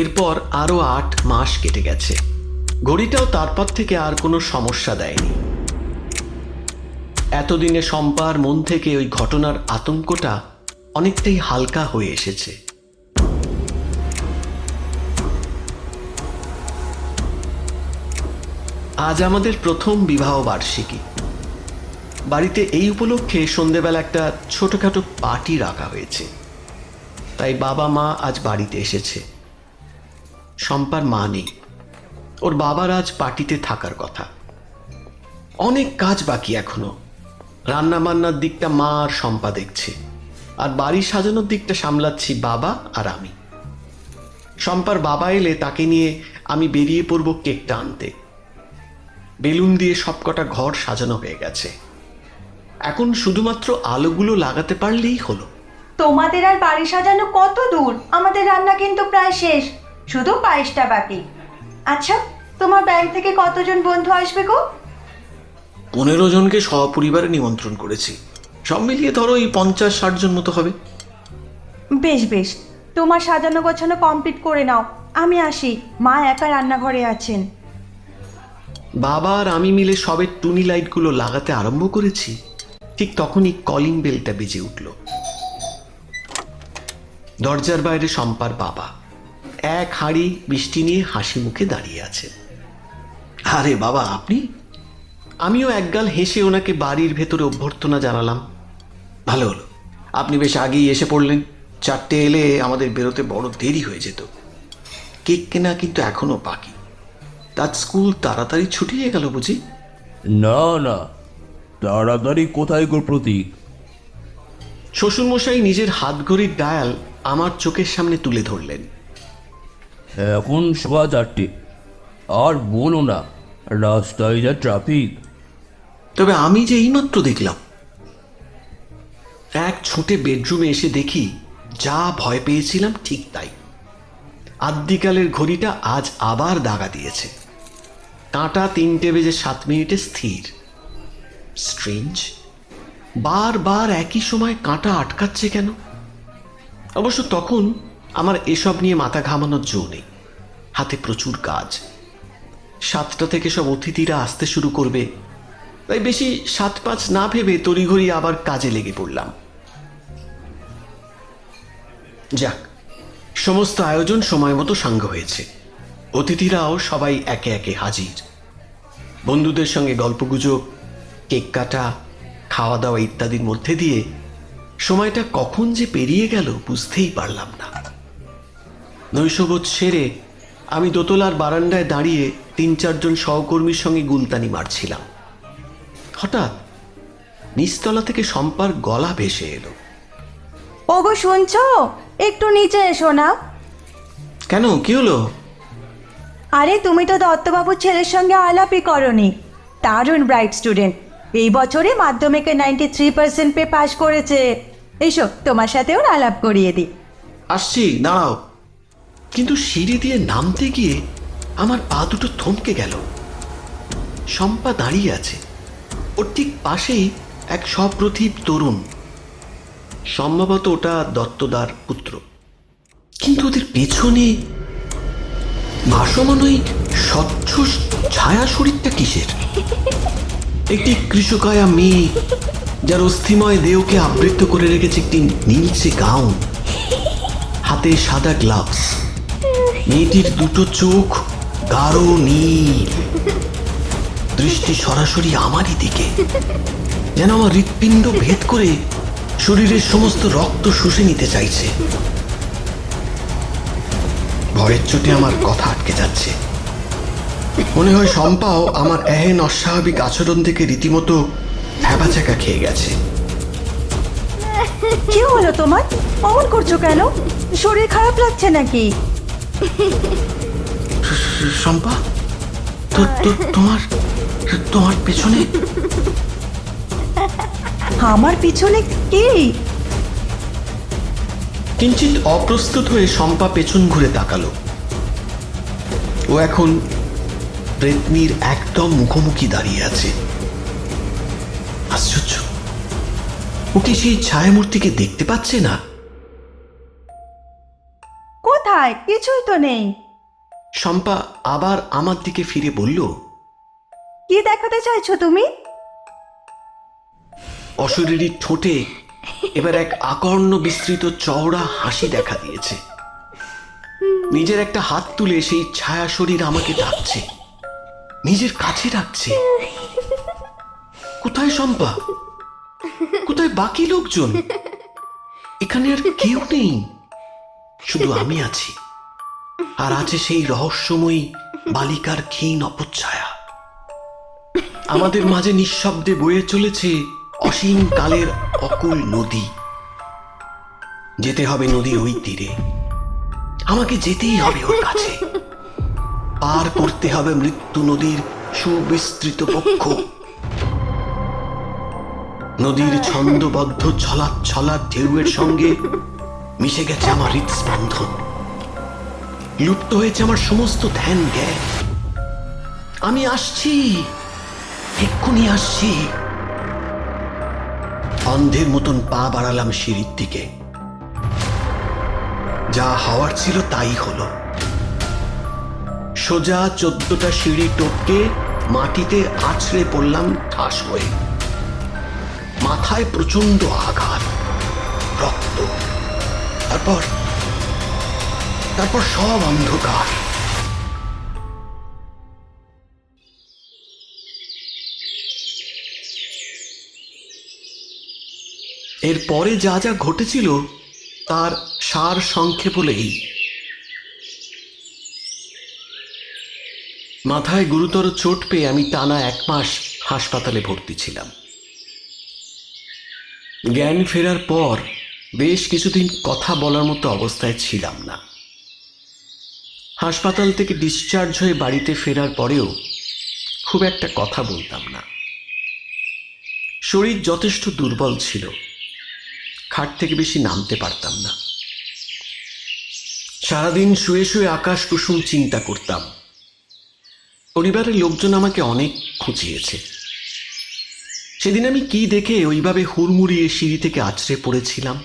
এরপর আরও আট মাস কেটে গেছে। ঘড়িটাও তারপর থেকে আর কোনো সমস্যা দেয়নি। এতদিনে শম্পার মন থেকে ওই ঘটনার আতঙ্কটা অনেকটাই হালকা হয়ে এসেছে। আজ আমাদের প্রথম বিবাহ বার্ষিকী। বাড়িতে এই উপলক্ষে সন্ধেবেলা একটা ছোটখাটো পার্টি রাখা হয়েছে। তাই বাবা মা আজ বাড়িতে এসেছে। শম্পার মা নেই। ওর বাবার আজ পার্টিতে থাকার কথা। অনেক কাজ বাকি এখনও। রান্না বান্নার দিকটা মা আর শম্পা দেখছে। আর বাড়ি সাজানোর দিকটা সামলাচ্ছি বাবা আর আমি। শম্পার বাবা এলে তাকে নিয়ে আমি বেরিয়ে পড়ব কেকটা আনতে। বেলুন দিয়ে সবকটা ঘর সাজানো হয়ে গেছে। এখন শুধুমাত্র আলোগুলো লাগাতে পারলেই হলো। তোমাদের আর বাড়ি সাজানো কত দূর? আমাদের রান্না কিন্তু প্রায় শেষ। শুধু পায়েসটা বাকি। আচ্ছা তোমার ব্যাংক থেকে কতজন বন্ধু আসবে গো? পনেরো জনকে সপরিবারে নিমন্ত্রণ করেছি। সব মিলিয়ে ধরো এই পঞ্চাশ ষাট জন মতো হবে। বেশ বেশ। তোমার সাজানো গোছানো কমপ্লিট করে নাও। আমি আসি। মা একা রান্নাঘরে আছেন। বাবা আর আমি মিলে সবে টুনি লাইটগুলো লাগাতে আরম্ভ করেছি। ঠিক তখনই কলিং বেলটা বেজে উঠল। দরজার বাইরে শম্পার বাবা। এক হাঁড়ি বৃষ্টি নিয়ে হাসি মুখে দাঁড়িয়ে আছে। আরে বাবা আপনি? আমিও একগাল হেসে ওনাকে বাড়ির ভেতরে অভ্যর্থনা জানালাম। ভালো হলো। আপনি বেশ আগেই এসে পড়লেন। চারটে এলে আমাদের বেরোতে বড় দেরি হয়ে যেত। কেক কেনা কিন্তু এখনও বাকি। তার স্কুল তাড়াতাড়ি ছুটিয়ে গেল বুঝি? না না। তাড়াতাড়ি কোথায় গো প্রতীক? শ্বশুরমশাই নিজের হাত ঘড়ির ডায়াল আমার চোখের সামনে তুলে ধরলেন। এখন সোয়া চারটে। আর বলো না, রাস্তায় যা ট্রাফিক তবে আমি যে এইমাত্র দেখলাম, এক ছুটে বেডরুমে এসে দেখি যা ভয় পেয়েছিলাম ঠিক তাই। আদ্যিকালের ঘড়িটা আজ আবার দাগা দিয়েছে। কাঁটা তিনটে বেজে সাত মিনিটে স্থির। স্ট্রেঞ্জ বারবার একই সময় কাঁটা আটকাচ্ছে কেন? অবশ্য তখন আমার এসব নিয়ে মাথা ঘামানোর জো নেই। হাতে প্রচুর কাজ। সাতটা থেকে সব অতিথিরা আসতে শুরু করবে। তাই বেশি সাত পাঁচ না ভেবে তড়িঘড়ি আবার কাজে লেগে পড়লাম। যাক, সমস্ত আয়োজন সময় মতো সাঙ্গ হয়েছে। অতিথিরাও সবাই একে একে হাজির। বন্ধুদের সঙ্গে গল্পগুজব, কেক কাটা, খাওয়া দাওয়া ইত্যাদির মধ্যে দিয়ে সময়টা কখন যে পেরিয়ে গেল বুঝতেই পারলাম না। নৈশবোধ সেরে আমি দোতলার বারান্দায় দাঁড়িয়ে তিন চারজন সহকর্মীর সঙ্গে গুলতানি মারছিলাম। হঠাৎ নিচতলা থেকে শম্পার গলা ভেসে এলো। ওগো শুনছ? একটু নিচে এসো না। কেন? কি হলো? আরে তুমি তো দত্তবাবুর ছেলের সঙ্গে আলাপই করনি। দারুণ ব্রাইট স্টুডেন্ট। এই বছরে মাধ্যমিকে নাইনটি থ্রি পার্সেন্ট পে পাশ করেছে। এসো তোমার সাথেও আলাপ করিয়ে দিই। আসছি দাঁড়াও। কিন্তু সিঁড়ি দিয়ে নামতে গিয়ে আমার পা দুটো থমকে গেল। শম্পা দাঁড়িয়ে আছে। ওর ঠিক পাশেই এক সপ্রতিভ তরুণ। সম্ভবত ওটা দত্তদার পুত্র। কিন্তু ওদের পেছনে ভাসমান ওই স্বচ্ছ ছায়া শরীরটা কিসের? একটি কৃষকায়া মেয়ে, যার অস্থিময় দেহকে আবৃত করে রেখেছে একটি নীলচে গাউন। হাতে সাদা গ্লাভস। মেয়েটির দুটো চোখ গাঢ় নীল। দৃষ্টি সরাসরি আমারই দিকে। যেন আমার হৃৎপিণ্ড ভেদ করে শরীরের সমস্ত রক্ত শুষে নিতে চাইছে। ভয়ের চোটে আমার কথা আটকে যাচ্ছে। মনে হয় শম্পাও আমার এহেন অস্বাভাবিক আচরণ থেকে রীতিমতো ভ্যাবাচাকা খেয়ে গেছে। কি হলো তোমার? অমন করছ কেন? শরীর খারাপ লাগছে নাকি? শম্পা তোমার তোমার পেছনে? আমার পিছনে কি? কিঞ্চিত অপ্রস্তুত হয়ে শম্পা পেছন ঘুরে তাকালো। ও এখন প্রেতনির একদম মুখোমুখি দাঁড়িয়ে আছে। আশ্চর্য। ও কি সেই ছায়ামূর্তিকে দেখতে পাচ্ছে না? কোথায় কিছুই তো নেই। শম্পা আবার আমার দিকে ফিরে বলল কি দেখাতে চাইছো তুমি? অশরীরী ঠোঁটে এবার এক আকর্ণ বিস্তৃত চওড়া হাসি দেখা দিয়েছে। নিজের একটা হাত তুলে সেই ছায়া শরীর আমাকে ডাকছে। নিজের কাছে ডাকছে। কোথায় শম্পা? কোথায় বাকি লোকজন? এখানে আর কেউ নেই। শুধু আমি আছি। আর আছে সেই রহস্যময়ী বালিকার ক্ষীণ অপচ্ছায়া। আমাদের মাঝে নিঃশব্দে বয়ে চলেছে অসীম কালের অকুল নদী। যেতে হবে নদীর ওই তীরে। আমাকে যেতেই হবে ওর কাছে। পার করতে হবে মৃত্যু নদীর সুবিস্তৃত পক্ষ নদীর ছন্দবদ্ধ ছলা ছলা ঢেউয়ের সঙ্গে মিশে গেছে আমার হৃদস্পন্দন লুপ্ত হয়েছে আমার সমস্ত ধ্যান জ্ঞান। আমি আসছি, এক্ষুনি আসছি। অন্ধের মতন পা বাড়ালাম সিঁড়ির দিকে। যা হওয়ার ছিল তাই হলো। সোজা চোদ্দটা সিঁড়ি টপকে মাটিতে আছড়ে পড়লাম ঠাস হয়ে। মাথায় প্রচণ্ড আঘাত, রক্ত। তারপর তারপর সব অন্ধকার। এর পরে যা যা ঘটেছিল, তার সার সংক্ষেপ হলো এই মাথায় গুরুতর চোট পেয়ে আমি টানা এক মাস হাসপাতালে ভর্তি ছিলাম। জ্ঞান ফেরার পর বেশ কিছুদিন কথা বলার মতো অবস্থায় ছিলাম না। হাসপাতাল থেকে ডিসচার্জ হয়ে বাড়িতে ফেরার পরেও খুব একটা কথা বলতাম না। শরীর যথেষ্ট দুর্বল ছিল। খাট থেকে বেশি নামতে পারতাম না। সারাদিন শুয়ে শুয়ে আকাশ কুসুম চিন্তা করতাম। পরিবারের লোকজন আমাকে অনেক খুঁচিয়েছে। সেদিন আমি কি দেখে ওইভাবে হুড়মুড়িয়ে সিঁড়ি থেকে আছড়ে পড়েছিলাম?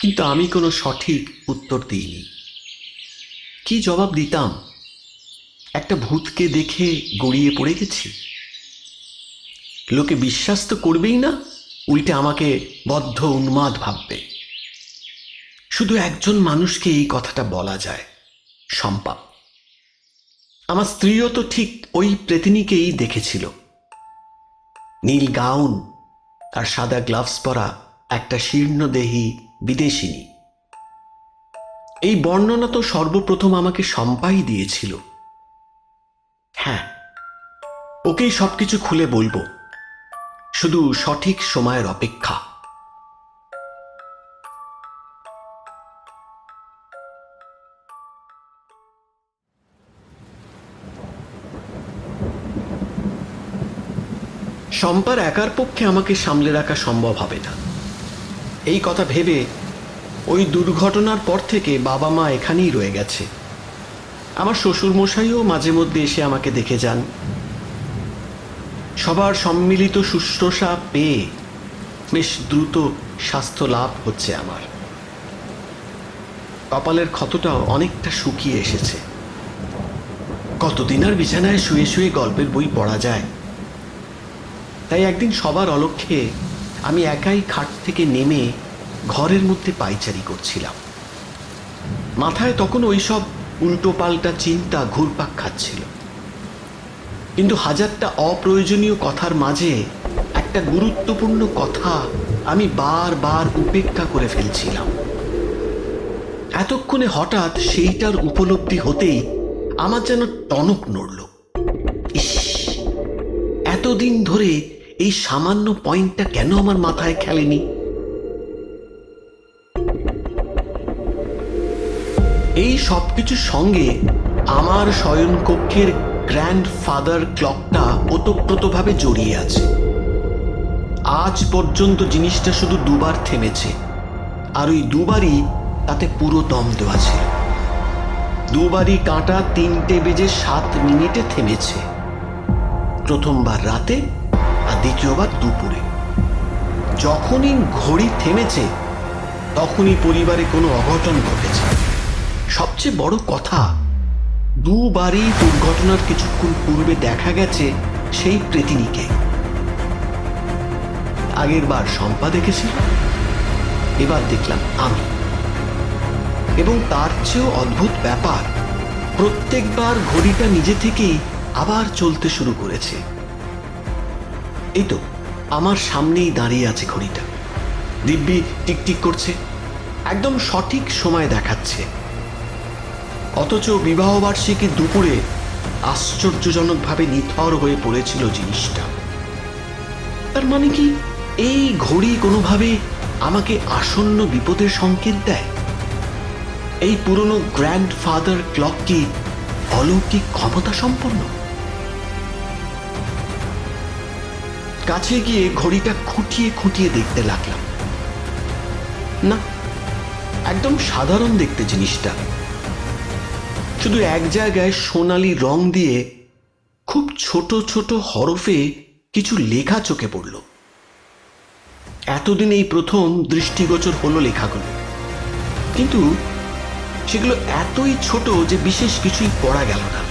কিন্তু আমি কোনো সঠিক উত্তর দিইনি। কি জবাব দিতাম? একটা ভূতকে দেখে গড়িয়ে পড়ে গেছি। লোকে বিশ্বাস তো করবেই না, উল্টে আমাকে বদ্ধ উন্মাদ ভাববে। শুধু একজন মানুষকে এই কথাটা বলা যায়, শম্পা। আমার স্ত্রীও তো ঠিক ওই প্রেতিনীকেই দেখেছিল। নীল গাউন আর সাদা গ্লাভস পরা একটা শীর্ণদেহী বিদেশিনী। এই বর্ণনা তো সর্বপ্রথম আমাকে সম্পাই দিয়েছিল। হ্যাঁ ওকেই সবকিছু খুলে বলব। শুধু সঠিক সময়ের অপেক্ষা। শম্পার একার পক্ষে আমাকে সামলে রাখা সম্ভব হবে না। এই কথা ভেবে ওই দুর্ঘটনার পর থেকে বাবা মা এখানেই রয়ে গেছে। আমার শ্বশুরমশাইও মাঝে মধ্যে এসে আমাকে দেখে যান। সবার সম্মিলিত শুশ্রূষা পেয়ে বেশ দ্রুত স্বাস্থ্য লাভ হচ্ছে আমার। কপালের ক্ষতটাও অনেকটা শুকিয়ে এসেছে। কতদিন আর বিছানায় শুয়ে শুয়ে গল্পের বই পড়া যায়? তাই একদিন সবার অলক্ষ্যে আমি একাই খাট থেকে নেমে ঘরের মধ্যে পাইচারি করছিলাম। মাথায় তখন ওইসব উল্টো পাল্টা চিন্তা ঘুরপাক খাচ্ছিল। কিন্তু হাজারটা অপ্রয়োজনীয় কথার মাঝে একটা গুরুত্বপূর্ণ কথা আমি বারবার উপেক্ষা করে ফেলছিলাম। এতক্ষণে হঠাৎ সেইটার উপলব্ধি হতেই আমার যেন টনক নড়ল। ইস! এতদিন ধরে এই সামান্য পয়েন্টটা কেন আমার মাথায় খেলেনি? এই সব কিছুর সঙ্গে আমার শয়নকক্ষের গ্র্যান্ড ফাদার ক্লকটা ওতপ্রোতভাবে জড়িয়ে আছে। আজ পর্যন্ত জিনিসটা শুধু দুবার থেমেছে, আর ওই দুবারই তাতে পুরো দম দেওয়া ছিল দুবারই কাঁটা তিনটে বেজে সাত মিনিটে থেমেছে। প্রথমবার রাতে আর দ্বিতীয়বার দুপুরে। যখনই ঘড়ি থেমেছে, তখনই পরিবারে কোনো অঘটন ঘটেছে। সবচেয়ে বড় কথা, দুবারই দুর্ঘটনার কিছুক্ষণ পূর্বে দেখা গেছে সেই প্রেতিনিকে। আগের বার শম্পা দেখেছিল, এবার দেখলাম আমি। এবং তার চেয়েও অদ্ভুত ব্যাপার, প্রত্যেকবার ঘড়িটা নিজে থেকেই আবার চলতে শুরু করেছে। এই তো, আমার সামনেই দাঁড়িয়ে আছে ঘড়িটা। দিব্যি টিকটিক করছে, একদম সঠিক সময় দেখাচ্ছে। অথচ বিবাহবার্ষিকী দুপুরে আশ্চর্যজনকভাবে নিথর হয়ে পড়েছিল জিনিসটা। তার মানে কি এই ঘড়ি কোনোভাবে আমাকে আসন্ন বিপদের সংকেত দেয়? এই পুরনো গ্র্যান্ডফাদার ক্লক কি অলৌকিক ক্ষমতা সম্পন্ন? কাছে গিয়ে ঘড়িটা খুঁটিয়ে খুঁটিয়ে দেখতে লাগলাম। না, একদম সাধারণ দেখতে জিনিসটা। শুধু এক জায়গায় সোনালি রং দিয়ে খুব ছোট ছোট হরফে কিছু লেখা চোখে পড়ল। এতদিন এই প্রথম দৃষ্টিগোচর হলো লেখাগুলো। কিন্তু সেগুলো এতই ছোট যে বিশেষ কিছুই পড়া গেল না।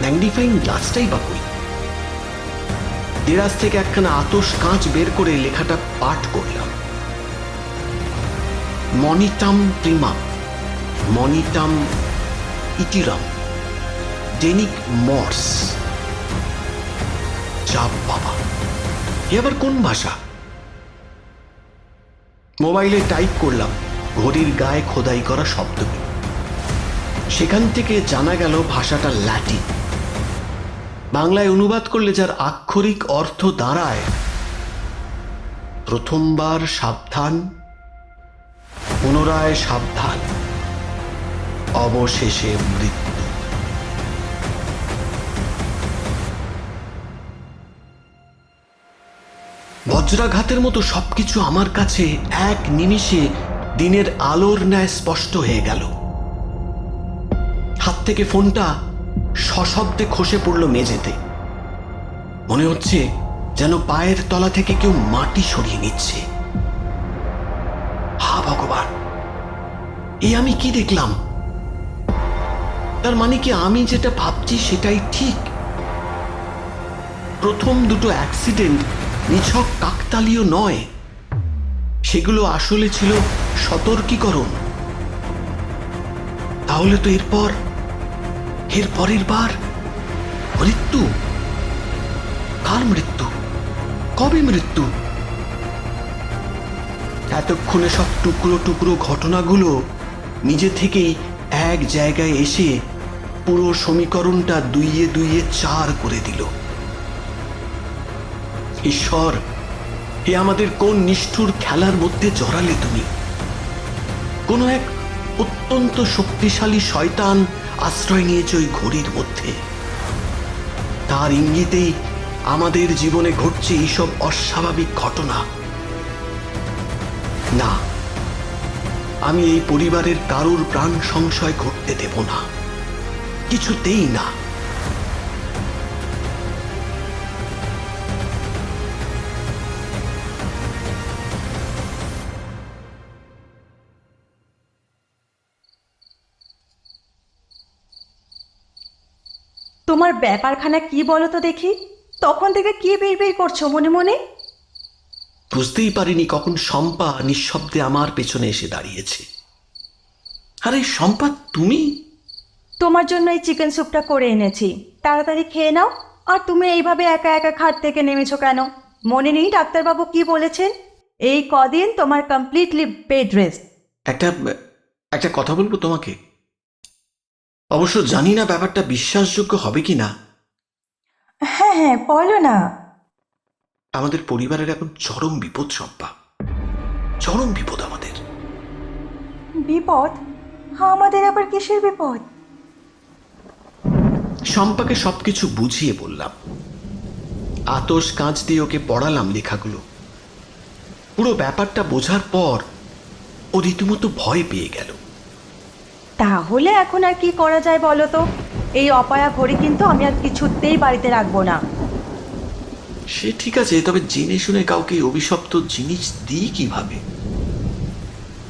ম্যাগনিফাইং গ্লাসটাই বা দেরাজ থেকে একখানা আতস কাঁচ বের করে লেখাটা পাঠ করলাম। মনিটাম প্রিমা মনিটাম ইটিরাম ডেনিক মর্স। চাপ বাবা, এ আবার কোন ভাষা? মোবাইলে টাইপ করলাম, ঘড়ির গায়ে খোদাই করা শব্দগুলো সেখান থেকে জানা গেল ভাষাটা ল্যাটিন। বাংলায় অনুবাদ করলে যার আক্ষরিক অর্থ দাঁড়ায়। প্রথমবার সাবধান, পুনরায় সাবধান, অবশেষে মৃত্যু। বজ্রাঘাতের মতো সবকিছু আমার কাছে এক নিমিষে দিনের আলোর ন্যায় স্পষ্ট হয়ে গেল। হাত থেকে ফোনটা সশব্দে খসে পড়ল মেঝেতে। মনে হচ্ছে যেন পায়ের তলা থেকে কেউ মাটি সরিয়ে নিচ্ছে। হা ভগবান এই আমি কি দেখলাম? তার মানে কি আমি যেটা ভাবছি সেটাই ঠিক? প্রথম দুটো অ্যাক্সিডেন্ট নিছক কাকতালীয় নয়। সেগুলো আসলে ছিল সতর্কীকরণ। তাহলে তো এরপর এর পরের বার মৃত্যু? কার মৃত্যু? কবে মৃত্যু? এতক্ষণে সব টুকরো টুকরো ঘটনাগুলো নিজে থেকেই এক জায়গায় এসে পুরো সমীকরণটা দুইয়ে দুইয়ে চার করে দিল। ঈশ্বর এ আমাদের কোন নিষ্ঠুর খেলার মধ্যে জড়ালে তুমি? কোনো এক অত্যন্ত শক্তিশালী শয়তান আশ্রয় নিয়েছে ওই ঘড়ির মধ্যে। তার ইঙ্গিতেই আমাদের জীবনে ঘটছে এইসব অস্বাভাবিক ঘটনা। না, আমি এই পরিবারের কারুর প্রাণ সংশয় ঘটতে দেব না। কিছুতেই না। তোমার ব্যাপারখানা কি বলো তো দেখি? তখন থেকে কি বের করছ মনে মনে? বুঝতেই পারিনি কখন শম্পা নিঃশব্দে আমার পেছনে এসে দাঁড়িয়েছে। আরে শম্পা তুমি? তোমার জন্য এই চিকেন স্যুপটা করে এনেছি। তাড়াতাড়ি খেয়ে নাও। আর তুমি এইভাবে একা একা খাট থেকে নেমেছো কেন? মনে নেই ডাক্তারবাবু কি বলেছেন? এই কদিন তোমার কমপ্লিটলি বেড রেস্ট একটা একটা কথা বলব তোমাকে? অবশ্য জানি না ব্যাপারটা বিশ্বাসযোগ্য হবে কি না। হ্যাঁ হ্যাঁ বলো না। আমাদের পরিবারের এখন চরম বিপদ শম্পা চরম বিপদ আমাদের। বিপদ? আমাদের আবার কিসের বিপদ? সম্পাকে সবকিছু বুঝিয়ে বললাম। আতস কাঁচ দিয়ে ওকে পড়ালাম লেখাগুলো। পুরো ব্যাপারটা বোঝার পর ও রীতিমতো ভয় পেয়ে গেল। তাহলে এখন আর কি করা যায় বলো তো? এই অপায়া ঘড়ি কিন্তু আমি আর কিছুতেই বাড়িতে রাখব না। সে ঠিক আছে তবে জেনে শুনে কাউকে অভিশপ্ত জিনিস দিই কীভাবে?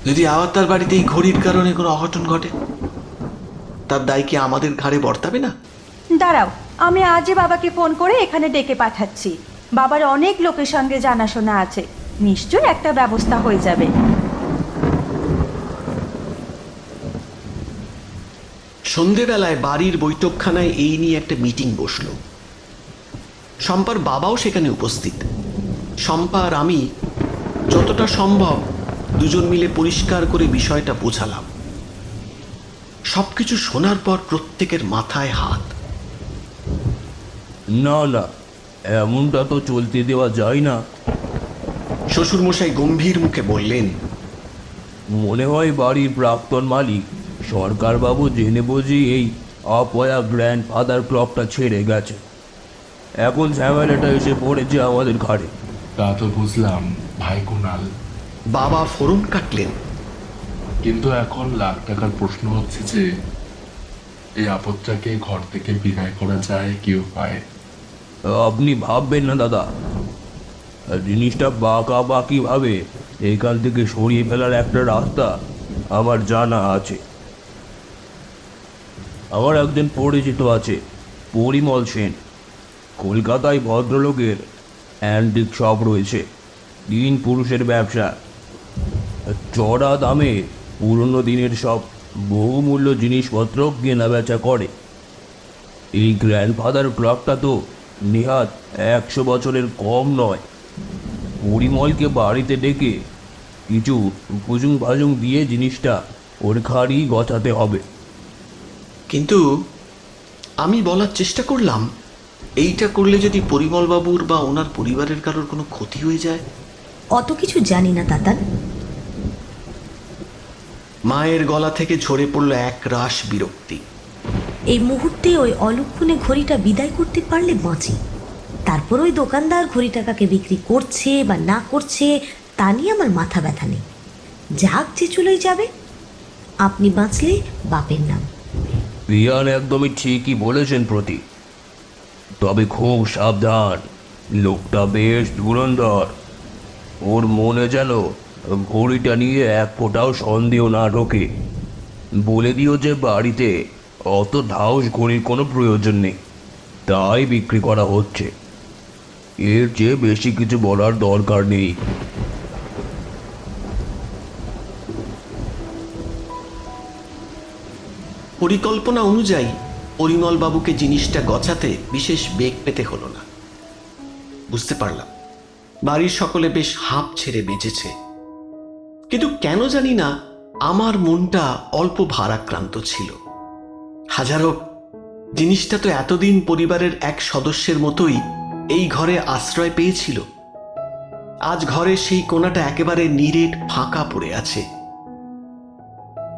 যদি আবার তার বাড়িতে এই ঘড়ির কারণে কোনো অঘটন ঘটে তার দায় কি আমাদের ঘাড়ে বর্তাবে না? দাঁড়াও আমি আজই বাবাকে ফোন করে এখানে ডেকে পাঠাচ্ছি। বাবার অনেক লোকের সঙ্গে জানাশোনা আছে। নিশ্চয়ই একটা ব্যবস্থা হয়ে যাবে। সন্ধেবেলায় বাড়ির বৈঠকখানায় এই নিয়ে একটা মিটিং বসল। শম্পার বাবাও সেখানে উপস্থিত। শম্পা আর আমি যতটা সম্ভব দুজন মিলে পরিষ্কার করে বিষয়টা বোঝালাম। সবকিছু শোনার পর প্রত্যেকের মাথায় হাত। না না এমনটা তো চলতে দেওয়া যায় না। শ্বশুরমশাই গম্ভীর মুখে বললেন মনে হয় বাড়ির প্রাক্তন মালিক সরকারবাবু জেনে বুঝি এই অপয়া গ্র্যান্ড ফাদার ক্লবটা ছেড়ে গেছে। এখন ঝামেলাটা এসে পড়েছে আমাদের ঘরে তা তো বুঝলাম ভাই কুনাল। বাবা ফোরন কাটলেন। কিন্তু এখন লাখ টাকার প্রশ্ন হচ্ছে যে এই আপদটাকে ঘর থেকে বিদায় করা যায় কি উপায়? আপনি ভাববেন না দাদা। জিনিসটা বাঁকা বাকিভাবে এখান থেকে সরিয়ে ফেলার একটা রাস্তা আমার জানা আছে। আমার একজন পরিচিত আছে। পরিমল সেন। কলকাতায় ভদ্রলোকের অ্যান্টিক শপ রয়েছে। তিন পুরুষের ব্যবসা। চড়া দামে পুরনো দিনের সব বহুমূল্য জিনিসপত্র কেনা বেচা করে। এই গ্র্যান্ডফাদার ক্লকটা তো নেহাত একশো বছরের কম নয়। পরিমলকে বাড়িতে ডেকে কিছু ভুজুং ভাজুং দিয়ে জিনিসটা ওর ঘাড়ি গছাতে হবে। কিন্তু আমি বলার চেষ্টা করলাম এইটা করলে যদি পরিমলবাবুর বা ওনার পরিবারের কারোর কোনো ক্ষতি হয়ে যায়? অত কিছু জানি না তাতান। মায়ের গলা থেকে ঝরে পড়ল এক রাস বিরক্তি। এই মুহূর্তে ওই অলক্ষণে ঘড়িটা বিদায় করতে পারলে বাঁচি। তারপর ওই দোকানদার ঘড়ি টাকাকে বিক্রি করছে বা না করছে তা নিয়ে আমার মাথা ব্যথা নেই। যাক যে চলেই যাবে আপনি বাঁচলে বাপের নাম। পিয়ান একদমই ঠিকই বলেছেন প্রতি। তবে খুব সাবধান, লোকটা বেশ ধুরন্ধর। ওর মনে যেন ঘড়িটা নিয়ে এক ফোঁটাও সন্দেহ না ঢোকে। বলে দিও যে বাড়িতে অত ধাউস ঘড়ির কোনো প্রয়োজন নেই, তাই বিক্রি করা হচ্ছে। এর চেয়ে বেশি কিছু বলার দরকার নেই। পরিকল্পনা অনুযায়ী পরিমলবাবুকে জিনিসটা গছাতে বিশেষ বেগ পেতে হলো না। বুঝতে পারলাম। বাড়ির সকলে বেশ হাঁপ ছেড়ে বেঁচেছে। কিন্তু কেন জানি না আমার মনটা অল্প ভারাক্রান্ত ছিল। হাজার, জিনিসটা তো এতদিন পরিবারের এক সদস্যের মতোই এই ঘরে আশ্রয় পেয়েছিল। আজ ঘরের সেই কোণাটা একেবারে নিরেট ফাঁকা পড়ে আছে।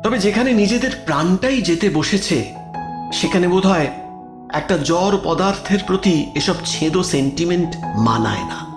তবে যেখানে নিজেদের প্রাণটাই যেতে বসেছে, সেখানে বোধহয় একটা জ্বর পদার্থের প্রতি এসব ছেদ সেন্টিমেন্ট মানায় না।